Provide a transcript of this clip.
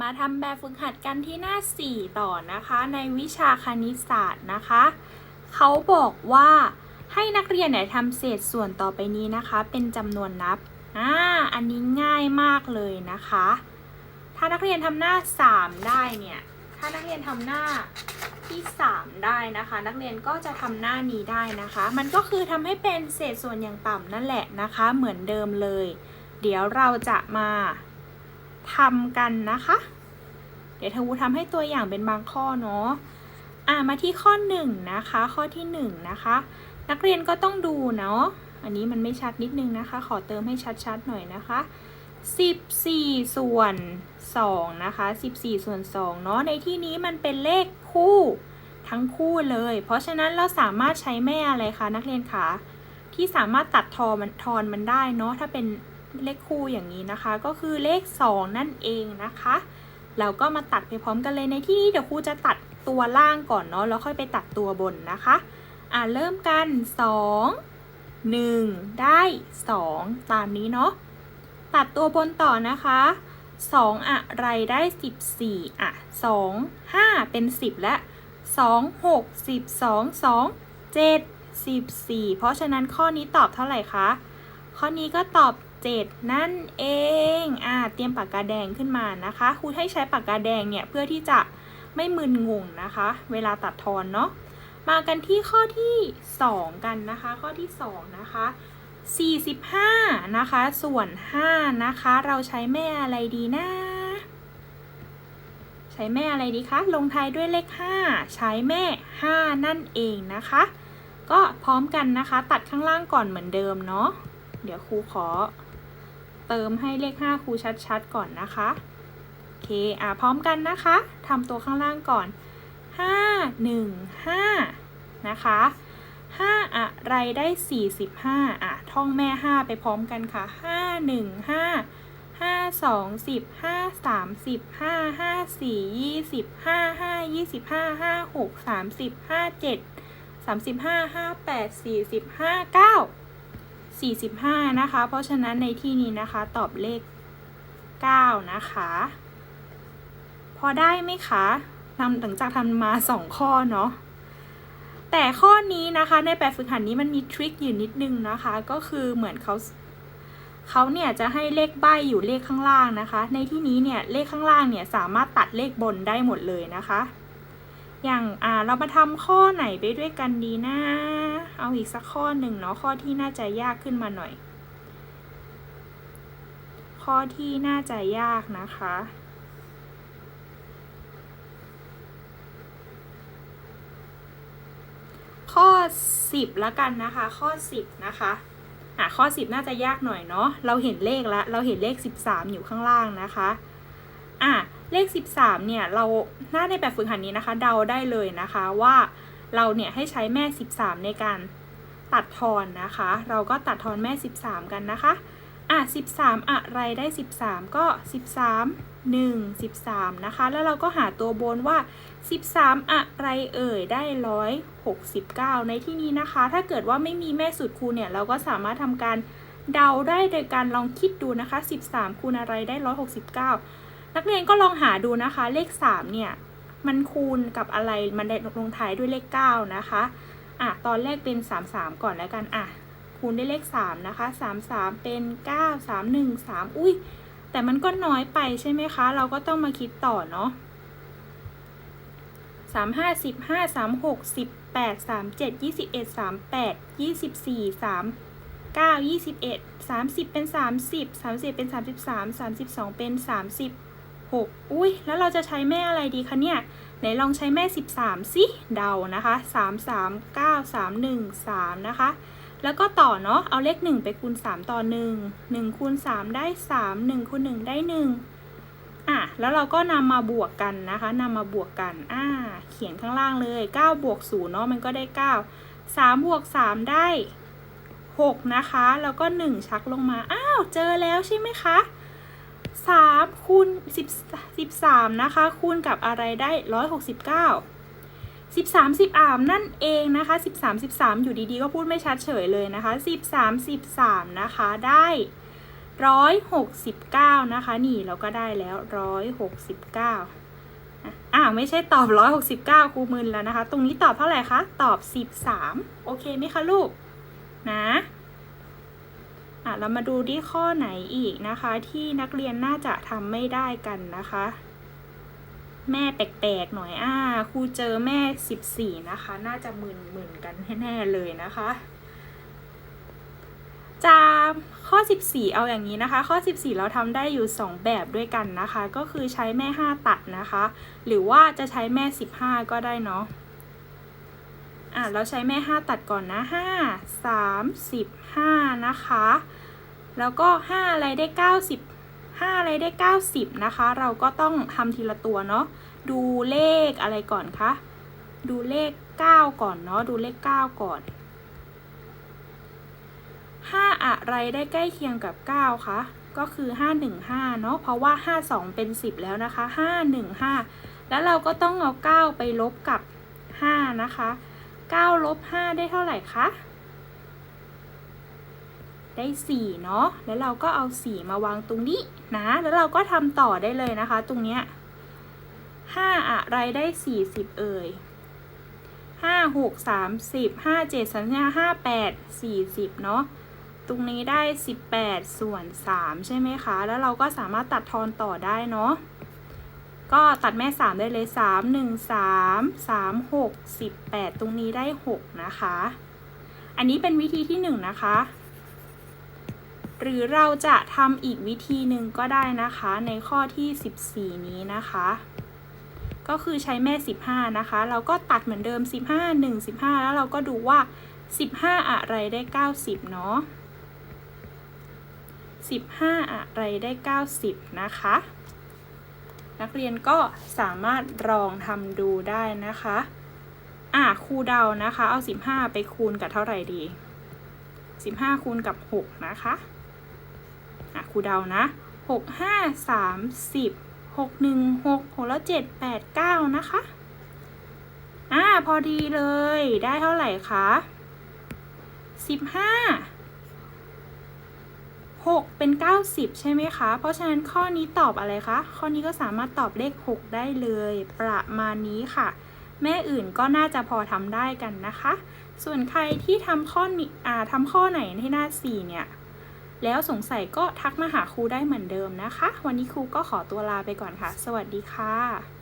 มาทำแบบฝึกหัดกันที่หน้า 4 ต่อนะคะ ในวิชาคณิตศาสตร์นะคะ เขาบอกว่าให้นักเรียนเนี่ยทำเศษส่วนต่อไปนี้นะคะ เป็นจำนวนนับอ่าอันนี้ง่ายมากเลยนะคะ ถ้านักเรียนทำหน้า 3 ได้เนี่ย ถ้านักเรียนทำหน้าที่ 3 ได้นะคะ นักเรียนก็จะทำหน้านี้ได้นะคะ มันก็คือทำให้เป็นเศษส่วนอย่างต่ำนั่นแหละนะคะ เหมือนเดิมเลย เดี๋ยวเราจะมา ทำกันนะคะ เดี๋ยวทวูทำให้ตัวอย่างเป็นบางข้อเนาะอ่ามาที่ข้อ1นะคะ ข้อที่1นะคะ นักเรียนก็ต้องดูเนาะอันนี้มันไม่ชัดนิดนึงนะคะ ขอเติมให้ชัดๆหน่อยนะคะ 14 ส่วน2นะคะ 14 ส่วน2เนาะในที่นี้มันเป็นเลขคู่ทั้งคู่เลย เพราะฉะนั้นเราสามารถใช้แม่อะไรคะนักเรียนคะที่สามารถตัดทอมันทอนมันได้เนาะถ้าเป็น เลขคู่อย่างนี้นะคะ ก็คือเลข 2 นั่นเองนะคะเราก็มาตัดไปพร้อมกันเลยในที่นี้เดี๋ยวครูจะตัดตัวล่างก่อนเนาะแล้วค่อยไปตัดตัวบนนะคะอ่าเริ่มกัน 2 1 ได้ 2 ตามนี้เนาะตัดตัวบนต่อนะคะ2อะไรได้ 14อะ2 5 เป็น 10 และ 2 6 12 2 7 14 เพราะฉะนั้นข้อนี้ตอบเท่าไหร่คะ ข้อนี้ก็ตอบ 7 นั่นเอง อ่า เตรียมปากกาแดงขึ้นมานะคะ ครูให้ใช้ปากกาแดงเนี่ยเพื่อที่จะไม่มึนงงนะคะ เวลาตัดทอนเนาะ มากันที่ข้อที่ 2 กันนะคะ ข้อที่ 2 นะคะ 45 นะคะ ส่วน 5 นะคะ เราใช้แม่อะไรดีนะ ใช้แม่อะไรดีคะ ลงท้ายด้วยเลข 5 ใช้แม่ 5 นั่นเองนะคะ ก็พร้อมกันนะคะ ตัดข้างล่างก่อนเหมือนเดิมเนาะ เดี๋ยวครูขอ เติมให้เลข 5 ครูชัดๆ ก่อนนะคะโอเคอะพร้อมกันนะคะทำตัวข้างล่างก่อน 5 1 5 นะคะ 5 อะไรได้ 45อะท่องแม่ 5 ไปพร้อมกันค่ะ 5 1 5 5 2 10 5 3 10 5 5 4 20 5 5 25 5 6 30 5 7 35 58 40 59 45 นะคะ เพราะฉะนั้นในที่นี้นะคะตอบเลข 9 นะคะ พอได้ไหมคะทำหลังจากทำมา 2 ข้อเนาะแต่ข้อนี้นะคะในแบบฝึกหัดนี้มันมีทริคอยู่นิดนึงนะคะ ก็คือเหมือนเขาเขาเนี่ยจะให้เลขใบอยู่เลขข้างล่างนะคะ ในที่นี้เนี่ยเลขข้างล่างเนี่ยสามารถตัดเลขบนได้หมดเลยนะคะ อย่างอ่าเรามาทำข้อไหนไปด้วยกันดีนะ เอาอีกสักข้อหนึ่งเนาะข้อที่น่าจะยากขึ้นมาหน่อย ข้อที่น่าจะยากนะคะข้อ 10ละกันนะคะ ข้อ 10 นะคะอะข้อ 10 น่าจะยากหน่อยเนาะเราเห็นเลขแล้วเราเห็นเลข 13 อยู่ข้างล่างนะคะอะ เลข 13 เนี่ย เราหน้าในแบบฝึกหัดนี้นะคะ เดาได้เลยนะคะว่าเราเนี่ยให้ใช้แม่ 13 ในการตัดทอนนะคะ เราก็ตัดทอนแม่ 13 กันนะคะ อะ 13 อะไรได้ 13 ก็ 13 1 13 นะคะ แล้วเราก็หาตัวบนว่า 13 อะไรเอ่ยได้ 169 ในที่นี้นะคะ ถ้าเกิดว่าไม่มีแม่สูตรคูณเนี่ย เราก็สามารถทำการเดาได้โดยการลองคิดดูนะคะ 13 คูณอะไรได้ 169 นักเรียนก็ลองหาดูนะคะ เลข 3 เนี่ย มันคูณกับอะไร มันได้ลงท้ายด้วยเลข 9 นะคะ อะ ตอนแรกเป็น 33 ก่อนแล้วกัน อะ คูณด้วยเลข 3 นะคะ 33 เป็น 9 3 1 3 อุ้ย แต่มันก็น้อยไปใช่ไหมคะ เราก็ต้องมาคิดต่อเนาะสามห้าสิบห้าสามหกสิบแปดสามเจ็ดยี่สิบเอ็ดสามแปดยี่สิบสี่สามเก้ายี่สิบเอ็ดสามสิบเป็นสามสิบสามสิบเป็นสามสิบสามสามสิบสองเป็นสามสิบ หกอุ้ยแล้วเราจะใช้แม่อะไรดีคะเนี่ย ไหนลองใช้แม่สิบสามสิเดานะคะสามสามเก้าสามหนึ่งสามนะคะ แล้วก็ต่อเนาะเอาเลข 1 ไปคูณ 3 ต่อ 1 1คูณ3ได้ 3 1คูณ1ได้ 1 อะ แล้วเราก็นำมาบวกกันนะคะนำมาบวกกัน อ่า เขียนข้างล่างเลย9บวก0เนาะมันก็ได้ 9 3บวก3ได้ 6 นะคะ แล้วก็ 1 ชักลงมา อ้าว เจอแล้วใช่ไหมคะ 3คูณ10 13นะคะ คูณกับอะไรได้ 169สิบสามสิบอามนั่นเองนะคะสิบสามสิบสามอยู่ดีๆ ก็พูดไม่ชัดเฉยเลยนะคะสิบสามสิบสามนะคะ ได้ร้อยหกสิบเก้านะคะ นี่เราก็ได้แล้วร้อยหกสิบเก้าอ่าไม่ใช่ตอบร้อยหกสิบเก้าครูมึนแล้วนะคะ ตรงนี้ตอบเท่าไหร่คะ ตอบสิบสามโอเคไหมคะลูก นะ อะเรามาดูที่ข้อไหนอีกนะคะ ที่นักเรียนน่าจะทำไม่ได้กันนะคะ แม่แปลกๆหน่อยอ่าครูเจอแม่สิบสี่นะคะ น่าจะมึนๆกันแน่ๆเลยนะคะจะข้อ 14 เอาอย่างนี้นะคะ ข้อ 14 เราทำได้อยู่ 2 แบบด้วยกันนะคะ ก็คือใช้แม่ 5 ตัดนะคะ หรือว่าจะใช้แม่ 15 ก็ได้เนาะ อะเราใช้แม่ 5 ตัดก่อนนะ5 35 นะคะ แล้วก็ 5 อะไรได้ 90 5 อะไรได้ 90 นะคะ เราก็ต้องทำทีละตัวเนาะ ดูเลขอะไรก่อนคะ ดูเลข 9 ก่อนเนาะ ดูเลข 9 ก่อน 5 อะไรได้ใกล้เคียงกับ 9 คะ ก็คือ 515 เนาะ เพราะว่า 52 เป็น 10 แล้วนะคะ 515 แล้วเราก็ต้องเอา 9 ไปลบกับ 5 นะคะ 9ลบ5ได้เท่าไหร่คะ ได้ 4 เนาะ แล้วเราก็เอา 4 มาวางตรงนี้นะ แล้วเราก็ทำต่อได้เลยนะคะ ตรงเนี้ย5อะไรได้ 40 เอ่ยห้าหกสามสิบห้าเจ็ดสามห้าห้าแปดสี่สิบเนาะตรงนี้ได้สิบแปดส่วนสามใช่ไหมคะ แล้วเราก็สามารถตัดทอนต่อได้เนาะ ก็ตัดแม่สามได้เลยสามหนึ่งสามสามหกสิบแปดตรงนี้ได้หกนะคะ อันนี้เป็นวิธีที่หนึ่งนะคะ หรือเราจะทำอีกวิธีหนึ่งก็ได้นะคะ ในข้อที่สิบสี่นี้นะคะ ก็คือใช้แม่ 15 นะคะ เราก็ตัดเหมือนเดิม 15 1 15 แล้วเราก็ดูว่า 15 อะไรได้ 90 เนาะ15 อะไรได้ 90 นะคะ นักเรียนก็สามารถลองทำดูได้นะคะ อะครูเดานะคะ เอา 15 ไปคูณกับเท่าไหร่ดี 15 คูณกับ 6 นะคะ อะครูเดานะ 6 5 30หกหนึ่งหกหกแล้วเจ็ดแปดเก้านะคะ อ่า พอดีเลย ได้เท่าไหร่คะสิ บห้าหกเป็นเก้าสิบใช่ไหมคะ เพราะฉะนั้นข้อนี้ตอบอะไรคะ ข้อนี้ก็สามารถตอบเลขหกได้เลย ประมาณนี้ค่ะ แม่อื่นก็น่าจะพอทำได้กันนะคะ ส่วนใครที่ทำข้อนี้อ่าทำข้อไหนที่หน้าสีเนี่ย แล้วสงสัยก็ทักมาหาครูได้เหมือนเดิมนะคะ วันนี้ครูก็ขอตัวลาไปก่อนค่ะ สวัสดีค่ะ